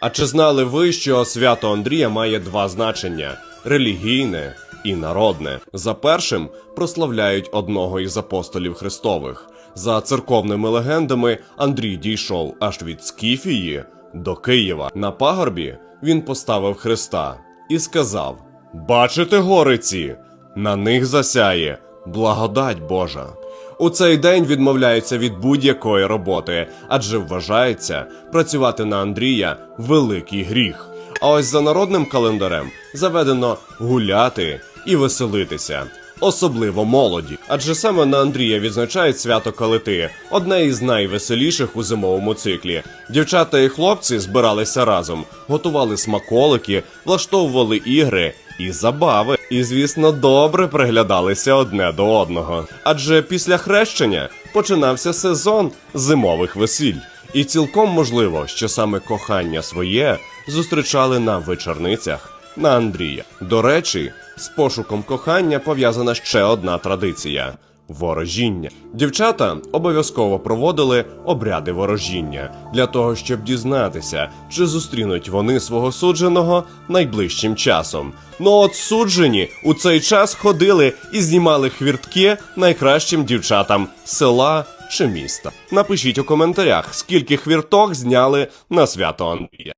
А чи знали ви, що свято Андрія має два значення релігійне і народне? За першим прославляють одного із апостолів Христових. За церковними легендами, Андрій дійшов аж від Скіфії до Києва. На пагорбі він поставив Христа і сказав: Бачите гори ці? На них засяє благодать Божа. У цей день відмовляються від будь-якої роботи, адже вважається працювати на Андрія великий гріх. А ось за народним календарем заведено гуляти і веселитися, особливо молоді. Адже саме на Андрія відзначають свято Калити, одне із найвеселіших у зимовому циклі. Дівчата і хлопці збиралися разом, готували смаколики, влаштовували ігри і забави, і, звісно, добре приглядалися одне до одного. Адже після хрещення починався сезон зимових весіль. І цілком можливо, що саме кохання своє зустрічали на вечорницях на Андрія. До речі, з пошуком кохання пов'язана ще одна традиція. Ворожіння дівчата обов'язково проводили обряди ворожіння для того, щоб дізнатися, чи зустрінуть вони свого судженого найближчим часом. Ну от суджені у цей час ходили і знімали хвіртки найкращим дівчатам села чи міста. Напишіть у коментарях, скільки хвірток зняли на свято Андрія.